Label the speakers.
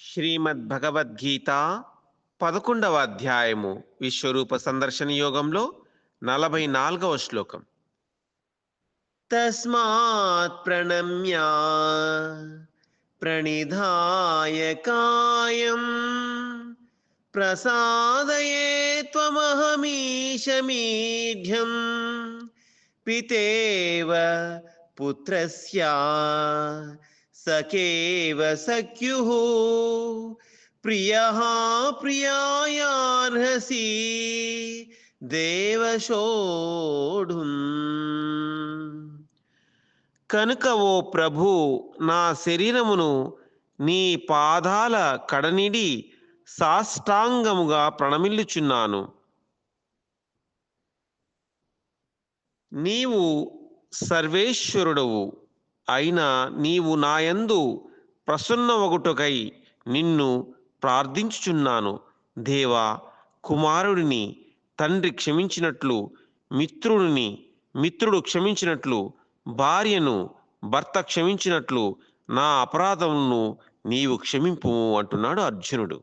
Speaker 1: శ్రీమద్ భగవద్గీత పదకొండవ అధ్యాయము విశ్వరూప సందర్శన యోగంలో నలభై నాలుగవ శ్లోకం. తస్మాత్ ప్రణమ్య ప్రణిధాయ కాయం ప్రసాదయే త్వమహమీశమీఢ్యం పితేవ పుత్రస్య సకేవ సఖ్యుః ప్రియ ప్రియాయార్హసి దేవశోఢుం కనుక ఓ ప్రభు నా శరీరమును నీ పాదాల కడనిడి సాష్టాంగముగా ప్రణమిల్లుచున్నాను. నీవు సర్వేశ్వరుడవు. అయినా నీవు నాయందు ఒకటొకై నిన్ను ప్రార్థించుచున్నాను. దేవా కుమారుడిని తండ్రి క్షమించినట్లు మిత్రుడిని మిత్రుడు క్షమించినట్లు భార్యను భర్త క్షమించినట్లు నా అపరాధమును నీవు క్షమింపు అంటున్నాడు అర్జునుడు.